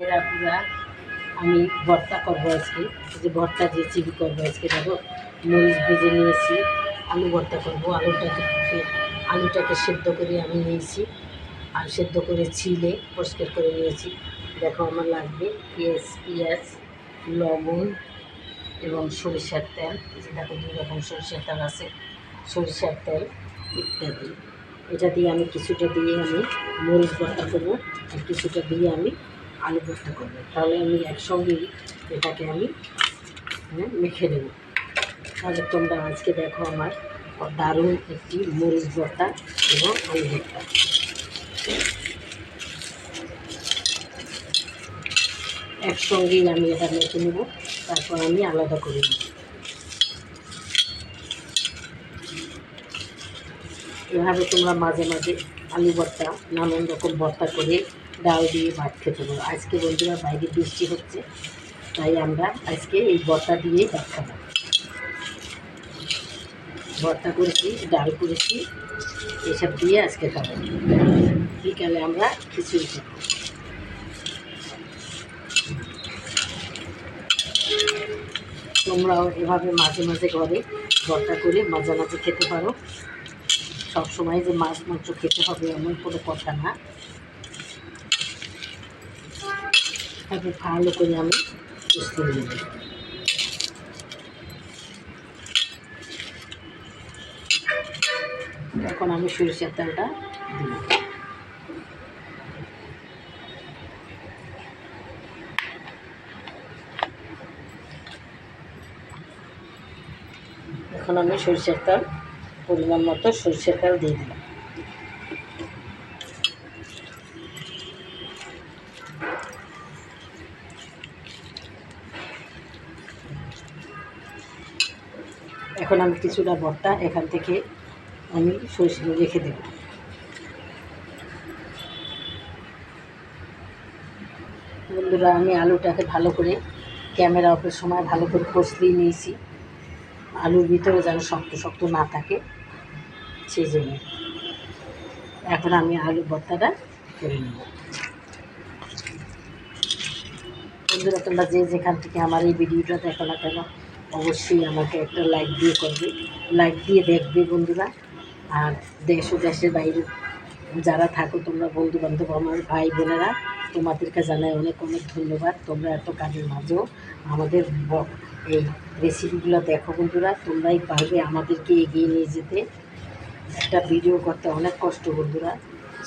পুরা আমি ভর্তা করব আজকে। যে ভর্তা যে চিবি করব আজকে, দেখো? মরিচ ভেজে নিয়েছি, আলু ভর্তা করব। আলুটাকে আলুটাকে সেদ্ধ করে আমি নিয়েছি। আর সেদ্ধ করে ছিলে পরিষ্কার করে নিয়েছি। দেখো আমার লাগবে পেঁয়াজ পেঁয়াজ, লবণ এবং সরিষার তেল। যে দেখো দুই রকম সরিষার তেল আছে, সরিষার তেল ইত্যাদি। এটা দিয়ে আমি কিছুটা দিয়ে আমি মরিচ ভর্তা করব। আর কিছুটা দিয়ে আমি আলু ভর্তা করব। তাহলে আমি একসঙ্গেই এটাকে আমি হ্যাঁ, মেখে নেব। তাহলে তোমরা আজকে দেখো আমার দারুণ একটি মরিচ ভর্তা এবং আলু ভর্তা। একসঙ্গেই আমি এটা মেখে নেব তারপর আমি আলাদা করে নেব। এভাবে তোমরা মাঝে মাঝে আলু ভর্তা, নানান রকম ভর্তা করে ডাল দিয়ে ভাত খেতে পারো। আজকে বন্ধুরা বাইরে বৃষ্টি হচ্ছে, তাই আমরা আজকে এই ভর্তা দিয়েই ভাত খাব। ভর্তা করেছি, ডাল করেছি, এসব দিয়ে আজকে খাব। বিকালে আমরা খিচুড়ি খাব। তোমরাও এভাবে মাঝে মাঝে ঘরে ভর্তা করে মাঝে মাঝে খেতে পারো। সব সময় যে মাছ মাংস খেতে হবে এমন কোনো কথা না। তারপর ভালো করে আমি নেব। এখন আমি সরিষার তেলটা দিই এখন আমি সরিষার তেল পরিমাণ মতো সরষের তেল দিয়ে দিলাম। এখন আমি কিছুটা ভর্তা এখান থেকে আমি সরষে রেখে দেব। বন্ধুরা, আমি আলুটাকে ভালো করে ক্যামেরা অফের সময় ভালো করে কষলিয়ে নিয়েছি। আলুর ভিতরে যেন শক্ত শক্ত না থাকে। সেই জন্য। এখন আমি আলু ভর্তাটা করে নেব। বন্ধুরা, তোমরা যে যেখান থেকে আমার এই ভিডিওটা দেখো না কেন, অবশ্যই আমাকে একটা লাইক দিয়ে করবে। লাইক দিয়ে দেখবে বন্ধুরা। আর দেশ ও দেশের বাইরে যারা থাকো, তোমরা বন্ধু বান্ধব আমার ভাই বোনেরা, তোমাদেরকে জানাই অনেক অনেক ধন্যবাদ। তোমরা এত কাজের মাঝেও আমাদের এই রেসিপিগুলো দেখো বন্ধুরা। তোমরাই পারবে আমাদেরকে এগিয়ে নিয়ে যেতে। একটা ভিডিও করতে অনেক কষ্ট বন্ধুরা।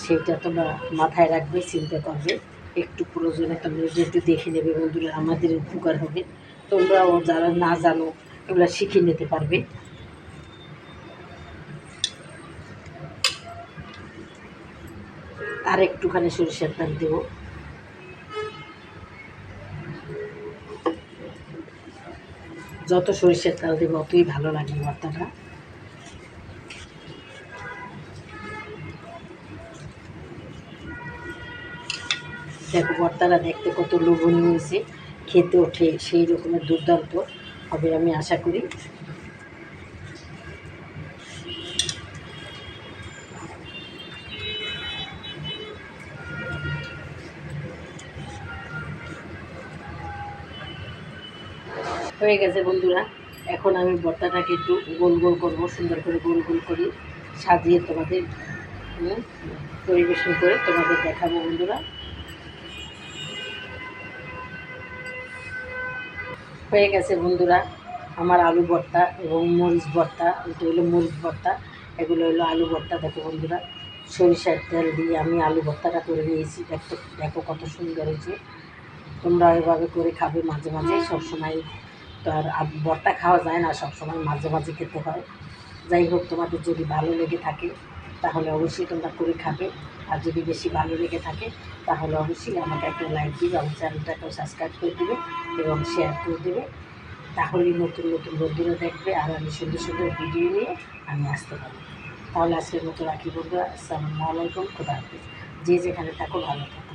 সেইটা তোমরা মাথায় রাখবে, চিন্তা করবে। একটু প্রয়োজনে তোমরা একটু দেখে নেবে বন্ধুরা, আমাদের উপকার হবে। তোমরাও যারা না জানো, এগুলো শিখে নিতে পারবে। আর একটুখানি সরিষার তেল দেবো। যত সরিষার তেল দেবো, অতই ভালো লাগে ভর্তাটা দেখো ভর্তাটা দেখতে কত লোভনীয় হয়েছে। খেতে ওঠে সেই রকমের দুর্দান্ত হবে আমি আশা করি। হয়ে গেছে বন্ধুরা, এখন আমি ভর্তাটাকে একটু গোল গোল করব, সুন্দর করে গোল গোল করে সাজিয়ে তোমাদের পরিবেশন করে তোমাদের দেখাবো বন্ধুরা। হয়ে গেছে বন্ধুরা। আমার আলু ভর্তা এবং মরিচ ভর্তা, এটা হলো মরিচ ভর্তা, এগুলো হলো আলু ভর্তা, দেখো বন্ধুরা। সরিষার তেল দিয়ে আমি আলু ভর্তাটা করে নিয়েছি। দেখো দেখো কত সুন্দর হয়েছে। তোমরা এভাবে করে খাবে মাঝে মাঝে। সবসময় তো আর ভর্তা খাওয়া যায় না, সবসময় মাঝে মাঝে খেতে হয়। যাই হোক, তোমাদের যদি ভালো লেগে থাকে তাহলে অবশ্যই তোমরা করে খাবে। আর যদি বেশি ভালো লেগে থাকে, তাহলে অবশ্যই আমাকে একটা লাইক দিবে আমার চ্যানেলটাকেও সাবস্ক্রাইব করে দেবে এবং শেয়ার করে দেবে। তাহলেই নতুন নতুন বন্ধুরা দেখবে আর আমি সুন্দর সুন্দর ভিডিও নিয়ে আমি আসতে পারব। তাহলে আজকের মতো রাখি বন্ধুরা। আসসালামু আলাইকুম। খোদা হাফিজ। যে যেখানে থাকো, ভালো থাকো।